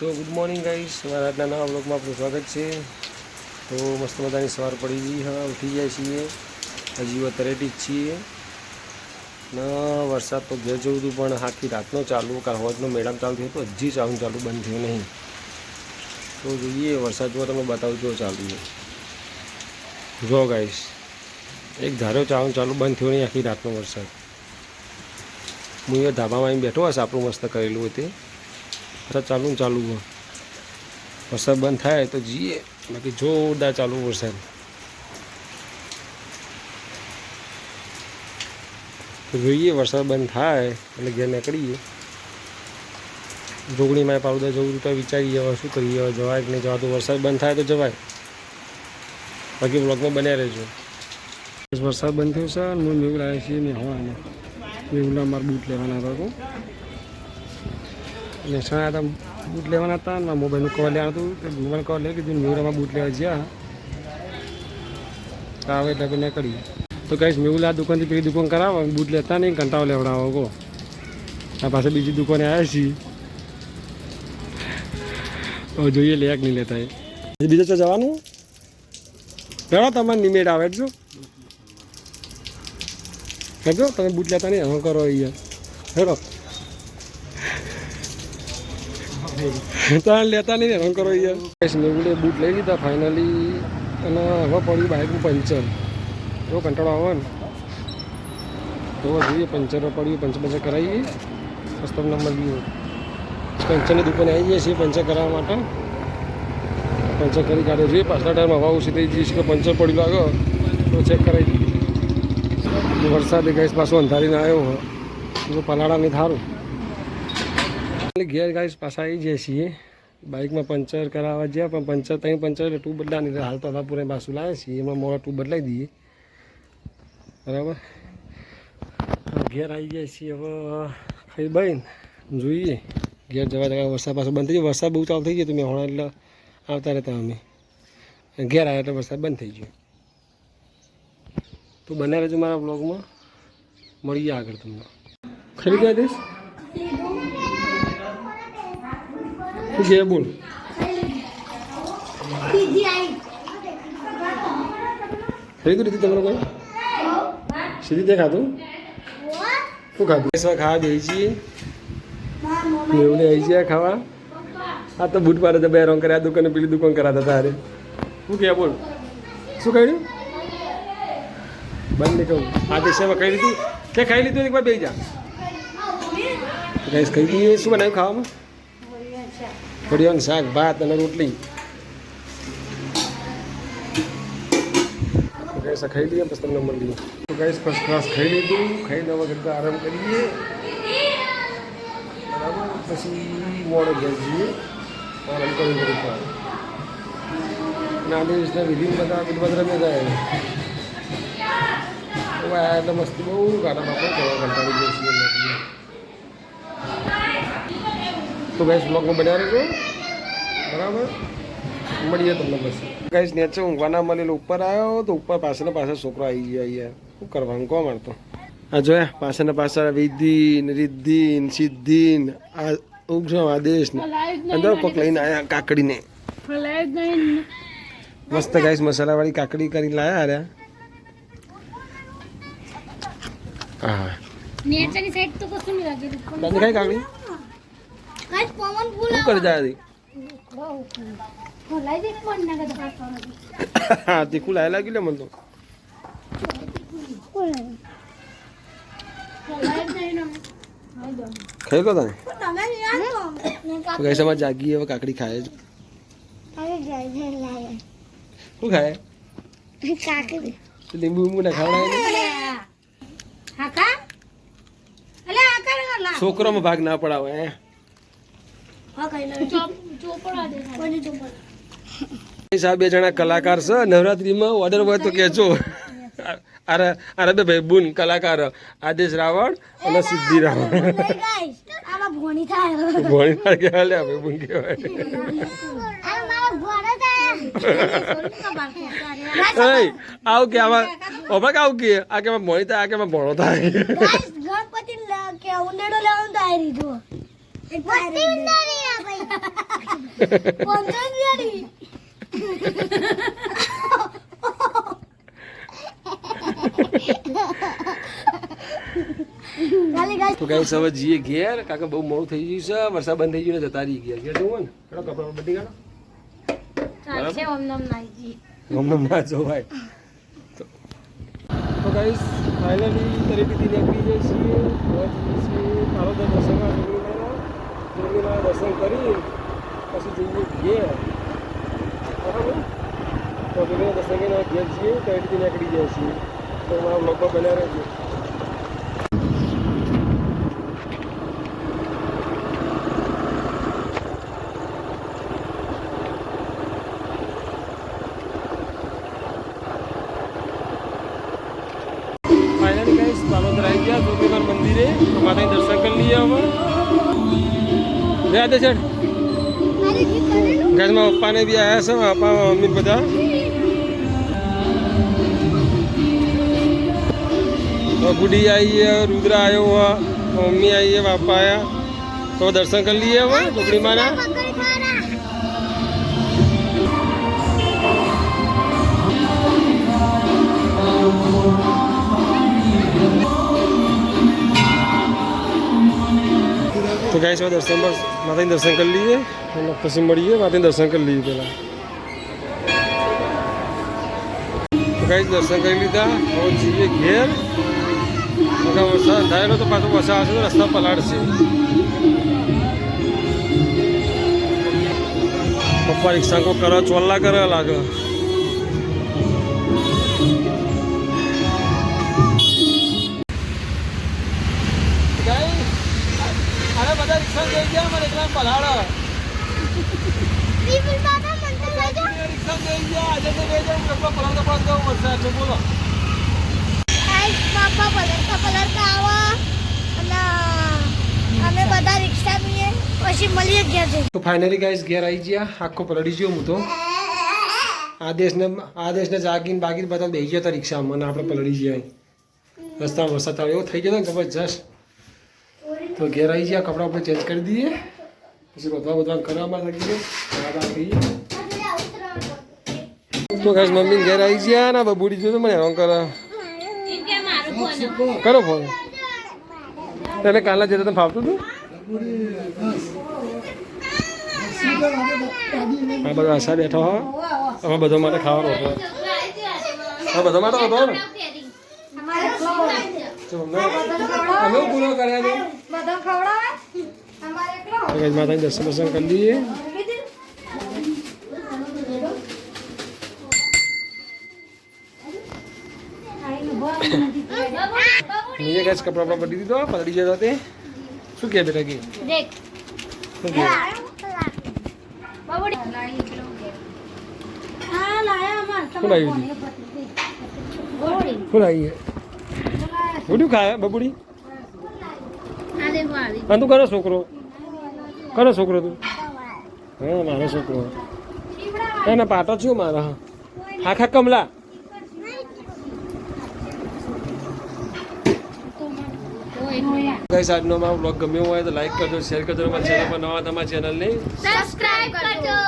તો good morning guys મારા આજના નવા બ્લોગમાં આપનું સ્વાગત છે. તો મસ્ત મજાની સવાર પડી ગઈ, હા, ઉઠી જાય છીએ. હજી તરેટી જ છીએ. ન, વરસાદ તો ઘેર જવું હતું, પણ આખી રાતનો ચાલુ, કાલ હોજનો મેડમ ચાલુ થયો તો હજી ચાલુ ચાલુ બંધ થયું નહીં. તો જોઈએ વરસાદ જો તમે બતાવજો ચાલુ જો ગાઈસ એક ધારો ચાલુ ચાલુ બંધ થયો નહીં આખી રાતનો વરસાદ. હું એ ધાબામાં બેઠો હશે, આપણું મસ્ત કરેલું હોય તે. વરસાદ ચાલુ ચાલુ હોય. વરસાદ બંધ થાય તો જઈએ. બાકી જોરદાર ચાલુ વરસાદ. જોઈએ વરસાદ બંધ થાય એટલે ઘેર નીકળીએ. જોગણીમાં પાવડા જવું તો વિચારીએ, હવે શું કરીએ? હવે જવાય કે નહીં જવા તો વરસાદ બંધ થાય તો જવાય. બાકી બ્લોગમાં બન્યા રહેજો. વરસાદ બંધ થયો છે અને હું મેહુલ આવ્યા છીએ મેં હવાને મેહુલના મારા બૂટ લેવાના હતા તો. સણા હતા બૂટ લેવાના હતા મારા મોબાઈલનું કવર લેવાનું હતું. મોબાઈલ કવર લઈ લીધું મેહુલામાં બૂટ લેવા જ્યાં. આવે એટલે આપણે કરી તો કહીશ મેહુલ આ દુકાનથી પેલી દુકાન કરાવો બૂટ લેતા નહીં કંટાળો લેવડાવો કહો આ પાસે બીજી દુકાને આવ્યા છીએ. જોઈએ લે નહીં લેતા એ. બીજે તો જવાનું? બેડો તમારે નિમેટ આવે જો જો તમે બૂટ લેતા નહીં હવે કરો અહીંયા. હેડો. લેતા નહીં હેરાન કરો અહીંયા. મેગુડે બૂટ લઈ લીધા ફાઇનલી અને હવે પડ્યું બાઇકનું પંચર. એવો કંટાળો આવે ને. તો જોઈએ, પંચર પડ્યું પંચર પંચર કરાવીએ બસ નંબર લીધો પંચરની દુકાને આવી જઈએ છીએ પંચર કરાવવા માટે. પંચર કરી કાઢે. જોઈએ, પાછલા ટાઈમ હવા ઓછી થઈ જઈશ કે પંચર પડ્યું લાગો, તો ચેક કરાવી દઈએ. વરસાદ ગેસ પાછો અંધારીને આવ્યો. હોય તો પલાળા નહીં થારું. ઘેર ગાઈસ પાછા આવી જઈએ છીએ. બાઇકમાં પંચર કરાવવા જ્યાં પણ પંચર ત્યાં પંચર એટલે ટુ બદલાની હાલ તો અલાપુરે પાછું લાવ્યા છીએ એમાં મોડા ટુ બદલાઈ દઈએ. બરાબર? ઘેર આવી જાય છીએ હવે. ખાઈ બાઈ જોઈએ. ઘેર જવા જવા વરસાદ પાછો બંધ થઈ ગયો. વરસાદ બહુ ચાલુ થઈ ગયો તો મેં હમણાં એટલે આવતા રહેતા અમે. ઘેર આવ્યા એટલે વરસાદ બંધ થઈ ગયો. તો બનાવે રહેજો મારા બ્લોગમાં મળીએ આગળ તમને. ખરીદ્યા દઈશ શું કે બોલ. ખરીદી લીધી તમારે કોઈ? સીધી તે ખાધું? શું ખાધું? પૈસા ખાવા દે છીએ એવું ને આવી છે ખાવા. આ તો બૂટ પાડે બે રોંગ કર્યા દુકાને પેલી દુકાન કરાતા તારે શું કે બોલ. શું કહ્યું? બંધ નહીં કહું. આ તે કહી લીધું? તે ખાઈ લીધું? એક બે જા. ગેસ ખાઈ દઈએ શું બનાવ્યું ખાવામાં? ફળિયાનું શાક, ભાત અને રોટલી. ગેસ ખાઈ લઈએ, પછી તમને મળીએ તો ગેસ ફર્સ્ટ ક્લાસ ખાઈ લીધું, ખાઈને હવે ઘરતા આરામ કરીએ. બરાબર? પછી મોડો ઘેર જઈએ. આરામ કરી ઘડી પર અને આદેશના વિધિ બધા બધા રમે જાય એટલે મસ્તી બહુ ગાડા બાપા કરવા કંટાળી જઈએ છીએ. તો ગાઈસ બ્લોગમાં બન્યા રહેજો. બરાબર? મળીએ તમને બસ ગાઈસ નેચે ઊંઘવાના મળેલો ઉપર આવ્યો તો ઉપર પાછળ પાછળ છોકરો આવી ગયો અહીંયા. શું કરવાનું કોણ મારતો? આ જોયા પાછળના પાછળ વિધિન રિદ્ધિન સિદ્ધિન આ ઉગશો આદેશ ને. અંદર કોક લઈને આયા કાકડીને. મસ્ત ગાઈસ મસાલાવાળી કાકડી કરીને લાયા અરે હા. નેચરની સાઈડ તો કશું નહીં લાગે કાકડી? આજ પવન ફૂલ શું કરી જાય તીખું લાય લાગ્યું લે મને તો. ખાઈ લો તમે. સમજ જાગી હવે કાકડી ખાય છે શું ખાય? કાકડી. લીંબુ લીંબુ ના ખાવડાય છોકરામાં ભાગ ના પડાવે સાહેબ બે જણા કલાકાર છે. નવરાત્રીમાં ઓર્ડર હોય તો કહેજો. અરે અરે બે ભાઈ બુન કલાકાર. આદેશ રાવણ અને સિદ્ધિ રાવણ ભોણી થાય. કે ના કહેવાય ભાઈ બુન કહેવાય. આ મારા ભોણા થાય. આવું કે આમાં ઓભા આવું કે? આ કે ભણી થાય આ કે ભણો થાય. ગણપતિ લે- લેવાનું તો આવી રીધો તો ગાઈસ હવે જઈએ ઘેર કાકા બહુ મોડું થઈ ગયું છે વરસાદ બંધ થઈ ગયો ને જતા રહી ગયા ઘેર જવું હોય ને હેડો કપડા બધી કાઢો ચાલશે ઓમ નમ નાઈજી ગમે ના જોવાય તો તો ગાઈસ ફાઇનલી તરેપીથી નીકળી જઈએ છીએ હવે જઈએ દર્શન કરી પછી જઈએ ઘેર બરાબર તો જોગણીના દર્શન કરીને ઘેર જઈએ તરેપીથી નીકળી જાય છીએ તો મારા બ્લોગમાં બન્યા રહેજો ફાઇનલી ગાઈસ પાલોદર આવી ગયા જોગણીમાન મંદિરે તો માતાજી દર્શન કરી લઈએ હવે આદે છે ઘરમાં પપ્પાને બી આવ્યા છે પપ્પા મમ્મી બધા. તો ગુડી આવી રુદ્ર આવ્યો મમ્મી આવી બાપા આવ્યા તો દર્શન કરી લઈએ હવે જોગણીમાના તો છે દર્શન પર માતાજી દર્શન કરી લઈએ અને પછી મળીએ માતાજી દર્શન કરી લઈએ પહેલાં ગાય દર્શન કરી લીધા હવે ઘેર વરસાદ થયેલો તો પાછો વરસાદ આવશે તો રસ્તા પલાળશે પપ્પા રિક્ષા કો કરો ચોલ્લા કરે લાગે પલાળો રિક્ષા જઈ ગયા. આજે તો લઈ જાઉં એકલા પલાળતો પલાળતો વરસાદ છે બોલો. અમે બધા રિક્ષા પીએ પછી મળીએ ઘેર જઈ તો ફાઇનલી ગાઈસ ઘેર આવી ગયા. આખો પલળી ગયો હું તો. આદેશને આદેશને જાગીને બાગીને બધા બેસી ગયા હતા રિક્ષામાં અને આપણે પલળી ગયા રસ્તામાં વરસાદ થયો એવો થઈ ગયો ને જબરજસ્ત તો ઘેર આવી ગયા. કપડાં આપણે ચેન્જ કરી દઈએ. પછી બધા બધા કરવામાં લાગી ગયો. તો ગાઈસ મમ્મી ઘેર આવી ગયા ને બબુડી જોયું મને હેરાન કરે કરો ફોન તને કાલના જતા તને ફાવતું હતું? હા બધા આશા બેઠો હો. અમે બધો માટે ખાવાનો હતો. હા બધા માટે હતો ને? અમે પૂરો કર્યા છે. બધા ખવડાવે ગાઈસ માતાજી દર્શન દર્શન કરી લઈએ નીચે ગાઈસ કપડા બપડા બદલી દીધો પલળી જતો તે શું કહે બેટા કે શું કહે હા લાયા અમાર શું લાવી શું લાવી બધું ખાય બબુડી આ તું કરો છોકરો કરો છોકરો તું? હા મારો છોકરો. એના પાટો છું મારા. હા ખા કમલા. ગાઈસ આજનો મારો બ્લોગ ગમ્યો હોય તો લાઈક કરજો શેર કરજો મારી ચેનલ પર નવા તમારા ચેનલને સબસ્ક્રાઇબ કરજો.